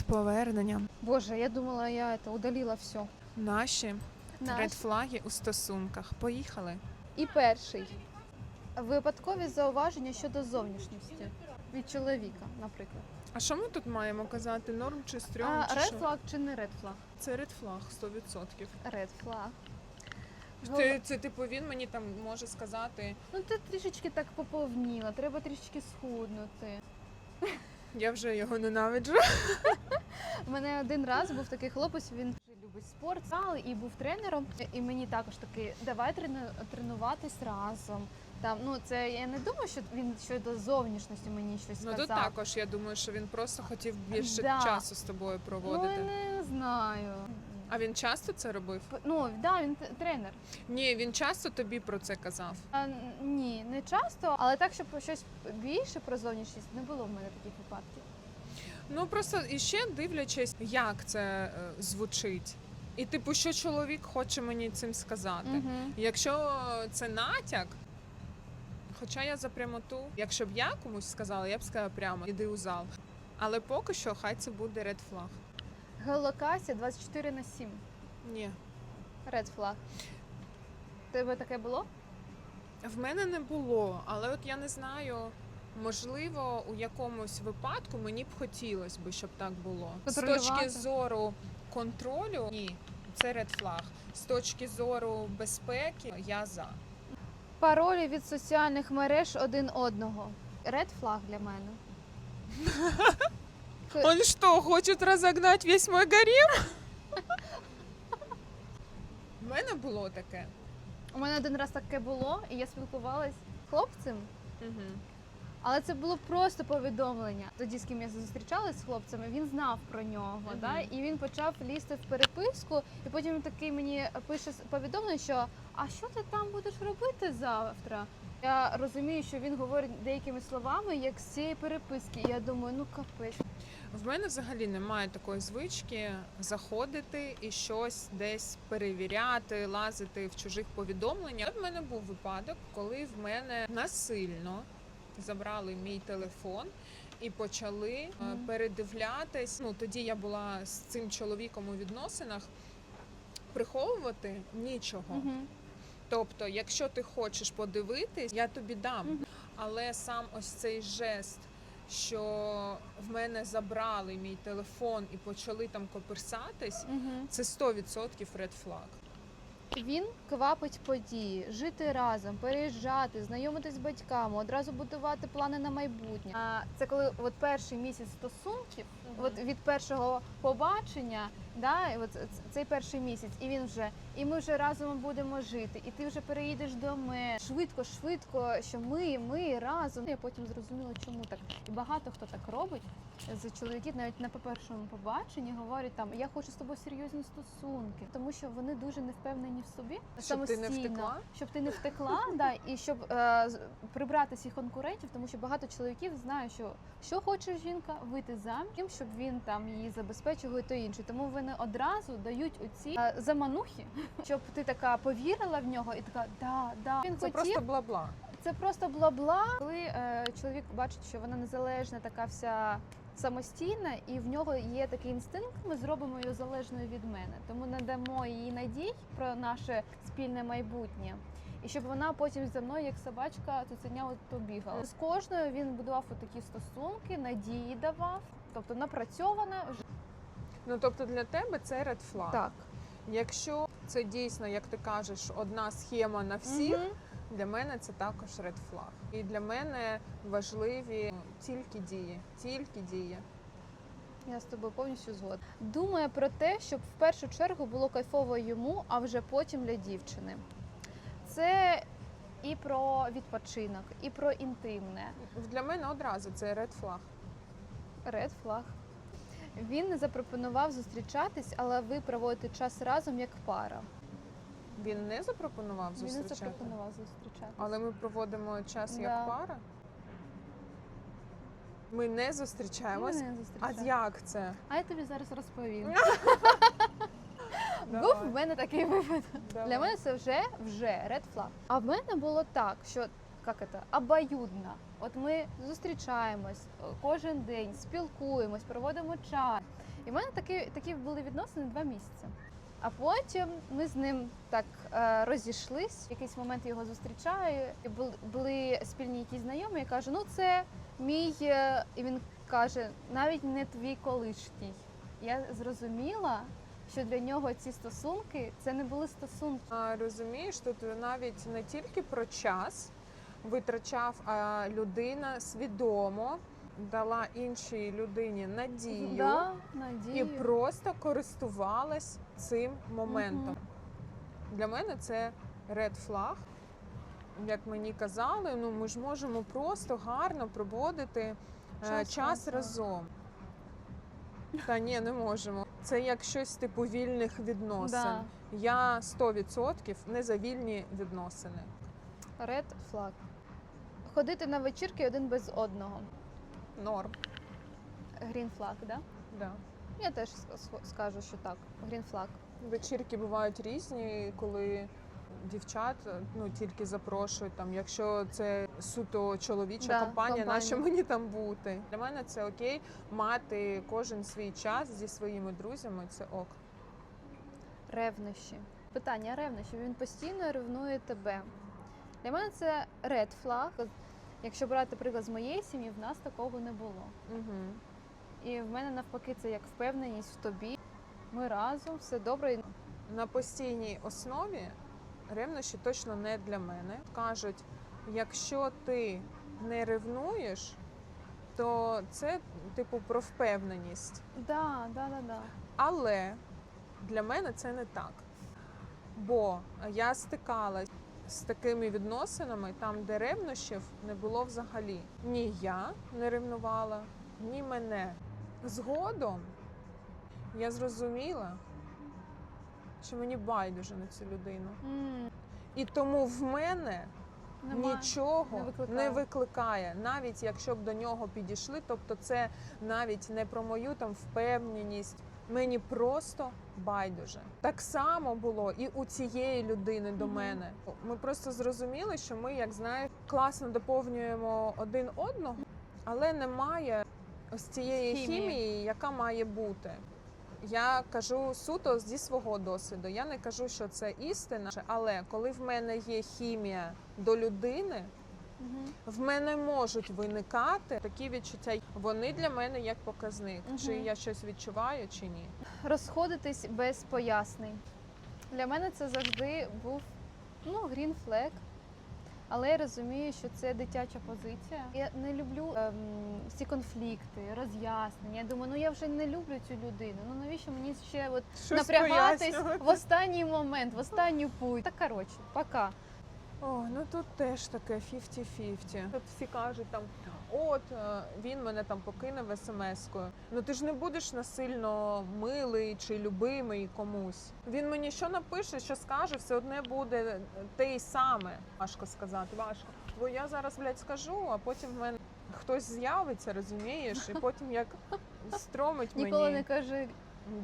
З поверненням. Боже, я думала, я это удалила все. Наші Наш. редфлаги у стосунках. Поїхали. І перший. Випадкові зауваження щодо зовнішності від чоловіка, наприклад. А що ми тут маємо казати? Норм чи стрьом? А, чи ред що? флаг чи не ред флаг? Це редфлаг 100%. Ред флаг. Це, це типу він мені там може сказати. Ну ти трішечки так поповніла, треба трішечки схуднути. Я вже його ненавиджу. У мене один раз був такий хлопець, він дуже любить спорт зал і був тренером. І мені також такий, давай трену- тренуватись разом. Там, ну це я не думаю, що він щодо зовнішності мені щось Ну сказав. тут також я думаю, що він просто хотів більше Да. часу з тобою Ну, проводити. я не знаю. А він часто це робив? Ну, да, він тренер. Ні, він часто тобі про це казав. А, ні, не часто, але так, щоб щось більше про зовнішність не було в мене таких випадків. Ну просто і ще дивлячись, як це е, звучить. І типу, що чоловік хоче мені цим сказати. Угу. Якщо це натяк, хоча я за прямоту, якщо б я комусь сказала, я б сказала прямо іди у зал. Але поки що хай це буде ред флаг. Геолокація 24 на 7. Ні. Ред флаг. Тебе таке було? В мене не було, але от я не знаю. Можливо, у якомусь випадку мені б хотілося б, щоб так було. З точки зору контролю, ні, це ред флаг. З точки зору безпеки, я за. Паролі від соціальних мереж один одного. Ред флаг для мене. Он що, хоче розогнати весь мой гарем? У мене було таке. У мене один раз таке було, і я спілкувалась з хлопцем, Угу. але це було просто повідомлення. Тоді, з ким я зустрічалась з хлопцями, він знав про нього. Мгм. Да? І він почав лізти в переписку, і потім він такий мені пише с- повідомлення, що а що ти там будеш робити завтра? Я розумію, що він говорить деякими словами, як з цієї переписки. І я думаю, ну капець. В мене взагалі немає такої звички заходити і щось десь перевіряти, лазити в чужих повідомленнях. В мене був випадок, коли в мене насильно забрали мій телефон. І почали е, передивлятись. Ну тоді я була з цим чоловіком у відносинах. Приховувати нічого. Тобто, якщо ти хочеш подивитись, я тобі дам. Але сам ось цей жест, що в мене забрали мій телефон і почали там коперсатись, Угу. це 100% ред флаг. Він квапить події, жити разом, переїжджати, знайомитись з батьками, одразу будувати плани на майбутнє. А це коли от перший місяць стосунків, от від першого побачення, да, і от цей перший місяць, і він вже, і ми вже разом будемо жити, і ти вже переїдеш до мене. Швидко, швидко, що ми, ми разом. Я потім зрозуміла, чому так. І багато хто так робить з чоловіків, навіть на першому побаченні говорять там я хочу з тобою серйозні стосунки, тому що вони дуже не впевнені в собі Щоб ти не втекла? щоб ти не втекла, да, і щоб е, прибрати всіх конкурентів, тому що багато чоловіків знають, що що хоче жінка вийти заміж, щоб він там її забезпечив і то інше. Тому вони одразу дають оці е, заманухи, щоб ти така повірила в нього і така да, да. Він Це хотів, просто бла-бла. це просто бла-бла. Коли е, чоловік бачить, що вона незалежна, така вся самостійна, і в нього є такий інстинкт, ми зробимо її залежною від мене. Тому надамо їй надій про наше спільне майбутнє. І щоб вона потім за мною, як собачка, цуценя от побігала. З кожною він будував такі стосунки, надії давав, тобто напрацьоване вже Ну тобто для тебе це ред флаг. так. Якщо це дійсно, як ти кажеш, одна схема на всіх, Мгм. для мене це також ред флаг. І для мене важливі тільки дії, тільки дії. Я з тобою повністю згодна. Думає про те, щоб в першу чергу було кайфово йому, а вже потім для дівчини. Це і про відпочинок, і про інтимне. Для мене одразу це ред флаг. Він не запропонував зустрічатись, але ви проводите час разом як пара. Він не запропонував Він не зустрічати. запропонував зустрічатись. Але ми проводимо час Да. як пара. Ми не Ми зустрічаємось. не А як це? А я тобі зараз розповім. Давай, Був в мене такий випадок. давай. Для мене це вже вже ред флаг. А в мене було так, що як це, обоюдно. От ми зустрічаємось е, кожен день, спілкуємось, проводимо час. І в мене такі, такі були відносини два місяці. А потім ми з ним так е, розійшлись. В якийсь момент його зустрічаю. Були спільні якісь знайомі. Я кажу, ну це мій. е», І він каже, навіть не твій колишній. Я зрозуміла, що для нього ці стосунки це не були стосунки. Розумієш, тут навіть не тільки про час витрачав, а людина свідомо дала іншій людині надію Да, і просто користувалась цим моментом. Для мене це ред флаг. Як мені казали, ну ми ж можемо просто гарно проводити е, Час час, разом. разом. Та ні, не можемо. Це як щось типу вільних відносин. Да. Я 100% не за вільні відносини. Ред флаг. Ходити на вечірки один без одного. Nорм. Грін флаг, да? Да. Я теж ск- ск- скажу, що так. Грін флаг. Вечірки бувають різні, коли дівчат ну тільки запрошують там, якщо це суто чоловіча Да, компанія, компанія. нащо мені там бути? Для мене це окей мати кожен свій час зі своїми друзями. Це ок. Ревнощі. Питання ревнощі. Він постійно ревнує тебе. Для мене це ред флаг. Якщо брати приклад з моєї сім'ї, в нас такого не було. Угу. І в мень навпаки це як впевненість в тобі. Ми разом, все добре. На постійній основі ревнощі точно не для мене. Кажуть, якщо ти не ревнуєш, то це типу про впевненість. Да, да, да, да. Але для мене це не так. Бо я стикалась з такими відносинами, там, де ревнощів не було взагалі. Ні я не ревнувала, ні мене. Згодом я зрозуміла, що мені байдуже на цю людину. М, І тому в мене нема. нічого не не викликає. викликає. навіть якщо б до нього підійшли. Тобто, це навіть не про мою там впевненість. Мені просто байдуже. Так само було і у цієї людини до мене. Ми просто зрозуміли, що ми, як знаєш, класно доповнюємо один одного, але немає ось цієї Хімії. хімії, яка має бути. Я кажу суто зі свого досвіду. Я не кажу, що це істина, але коли в мене є хімія до людини, В мене можуть виникати такі відчуття. Вони для мене як показник, Мгм. чи я щось відчуваю, чи ні. Розходитись без пояснень. Для мене це завжди був ну, грін флег. Але я розумію, що це дитяча позиція. Я не люблю ем, всі конфлікти, роз'яснення. Я думаю, ну я вже не люблю цю людину. Ну навіщо мені ще от Щось напрягатись в останній момент, в останню путь. Та коротше, пока. О, ну тут теж таке 50-50. Тут всі кажуть там, от е, він мене там покинув смс-кою. Ну ти ж не будеш насильно милий чи любимий комусь. Він мені що напише, що скаже, все одне буде те й саме. Важко сказати, важко. Бо я зараз, блядь, скажу, а потім в мене хтось з'явиться, розумієш, і потім як стромить мені. Ніколи не кажи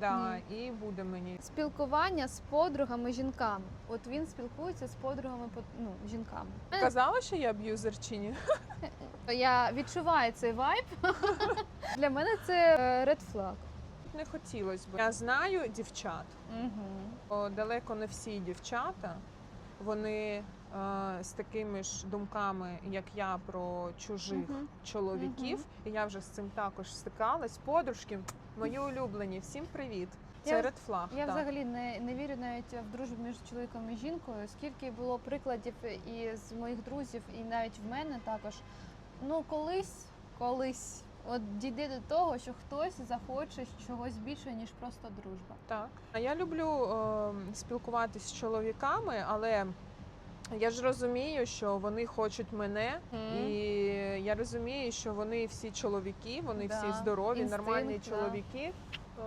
Да, і буде мені. спілкування з подругами жінками. От він спілкується з подругами по- ну, жінками. Казала, що я аб'юзер чи ні? Я відчуваю цей вайб. Для мене це ред флаг. Не хотілося б. Я знаю дівчат. Угу. Далеко не всі дівчата, вони е, з такими ж думками, як я, про чужих Мгм. чоловіків. І я вже з цим також стикалась. Подружки, мої улюблені, всім привіт. Це ред флаг. Я так. взагалі не, не вірю навіть в дружбу між чоловіком і жінкою. Скільки було прикладів і з моїх друзів, і навіть в мене також. Ну, колись, колись, от дійде до того, що хтось захоче чогось більше, ніж просто дружба. Так. А Я люблю е, спілкуватись з чоловіками, але я ж розумію, що вони хочуть мене, Мгм. і я розумію, що вони всі чоловіки, вони Да, всі здорові, інстинкт, нормальні да. чоловіки.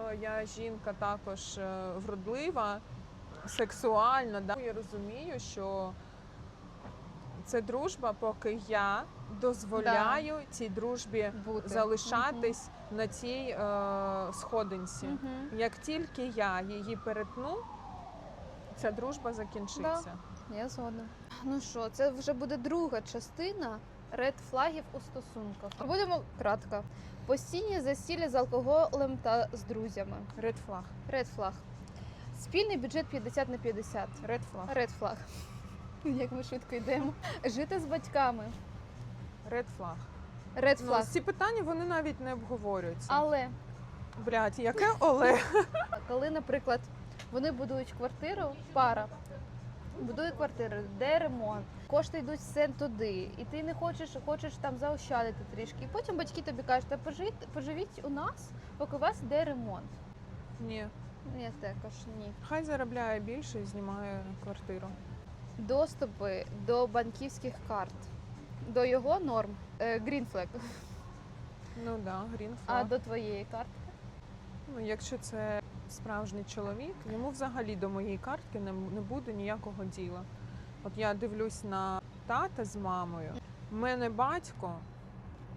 Е, Я жінка також е, вродлива, сексуальна. Да? Я розумію, що це дружба, поки я дозволяю цій дружбі Бути. залишатись на цій е, сходинці. Мгм. Як тільки я її перетну, ця дружба закінчиться. Я згодна. Ну що, це вже буде друга частина ред флагів у стосунках. Будемо кратко. Постійні засілля з алкоголем та з друзями. Ред флаг. Ред флаг. Спільний бюджет 50 на 50. Ред флаг. Ред флаг. Як ми швидко йдемо. Жити з батьками. Ред флаг. Ред Ну, флаг. ці питання вони навіть не обговорюються. Але Блядь, яке Оле? коли, наприклад, вони будують квартиру, пара будує квартиру, де ремонт, кошти йдуть все туди, і ти не хочеш, хочеш там заощадити трішки. І потім батьки тобі кажуть, та пожить, поживіть у нас, поки у вас йде ремонт. Ні. Я також ні. Хай заробляє більше і знімає квартиру. Доступи до банківських карт. До його норм. Е, Green flag. Ну да, грін А флаг. до твоєї карти. Ну, якщо це справжній чоловік, йому взагалі до моєї картки не, не буде ніякого діла. От я дивлюсь на тата з мамою. Мене батько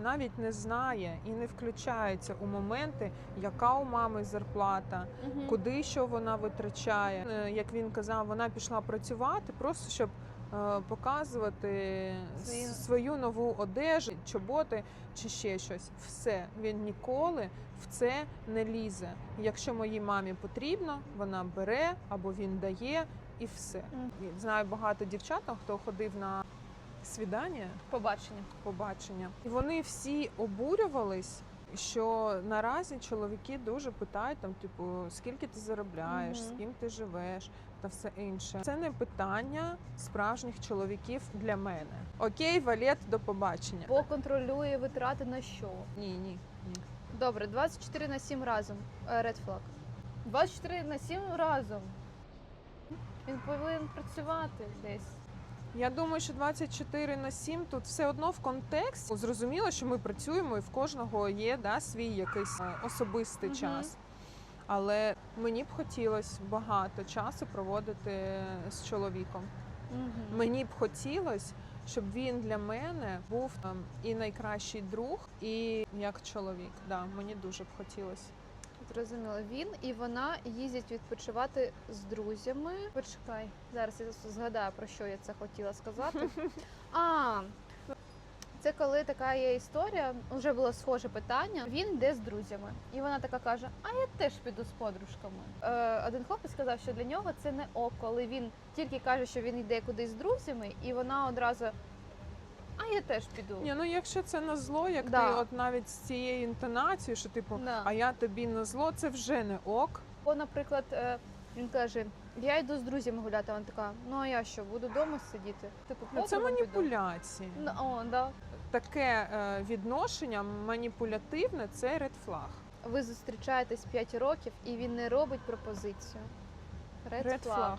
навіть не знає і не включається у моменти, яка у мами зарплата, куди що вона витрачає. Е, Як він казав, вона пішла працювати просто щоб показувати Свої- свою нову одежу, чоботи чи ще щось. Все він ніколи в це не лізе. Якщо моїй мамі потрібно, вона бере або він дає, і все. Знаю багато дівчат, хто ходив на свідання Побачення. побачення. І вони всі обурювались, що наразі чоловіки дуже питають там, типу, скільки ти заробляєш, Мгм. з ким ти живеш та все інше. Це не питання справжніх чоловіків для мене. Окей, валет, до побачення. Бо контролює витрати на що. Ні, ні, ні. Добре, 24 на 7 разом. Е, Red flag. 24 на 7 разом. Він повинен працювати десь. Я думаю, що 24 на 7 тут все одно в контексті. Зрозуміло, що ми працюємо і в кожного є да, свій якийсь е, особистий Мгм. час. Але мені б хотілося багато часу проводити з чоловіком. Угу. Мені б хотілося, щоб він для мене був ем, і найкращий друг, і як чоловік. Да, мені дуже б хотілося. Зрозуміло. Він і вона їздять відпочивати з друзями. Почекай, зараз я згадаю, про що я це хотіла сказати. А, це коли така є історія, вже було схоже питання. Він йде з друзями, і вона така каже: А я теж піду з подружками. Е, один хлопець сказав, що для нього це не ок, коли він тільки каже, що він йде кудись з друзями, і вона одразу. А я теж піду. Ні, ну якщо це на зло, як Да. ти от навіть з цією інтонацією, що типу, Да. а я тобі на зло, це вже не ок. Бо, наприклад, е, він каже: Я йду з друзями гуляти. Вона така, ну а я що, буду вдома сидіти? Типу, Ну, це піду». маніпуляції. Ну, о, да. Таке е, відношення маніпулятивне це ред флаг. Ви зустрічаєтесь 5 років і він не робить пропозицію. Ред флаг.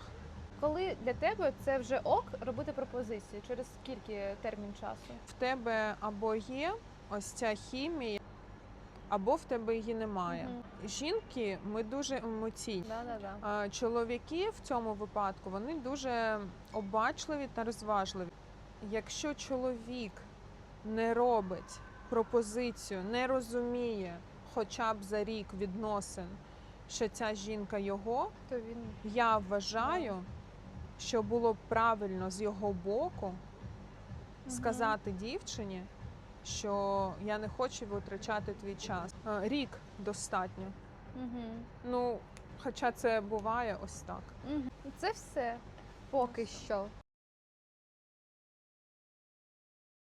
Коли для тебе це вже ок робити пропозицію? Через скільки термін часу? В тебе або є ось ця хімія, або в тебе її немає. Мгм. Жінки, ми дуже емоційні. Да, да, да. А Чоловіки в цьому випадку вони дуже обачливі та розважливі. Якщо чоловік не робить пропозицію, не розуміє хоча б за рік відносин, що ця жінка його, То він я вважаю, що було б правильно з його боку сказати дівчині, що я не хочу витрачати твій час. Е, Рік достатньо. Ну, хоча це буває ось так. Це все поки що.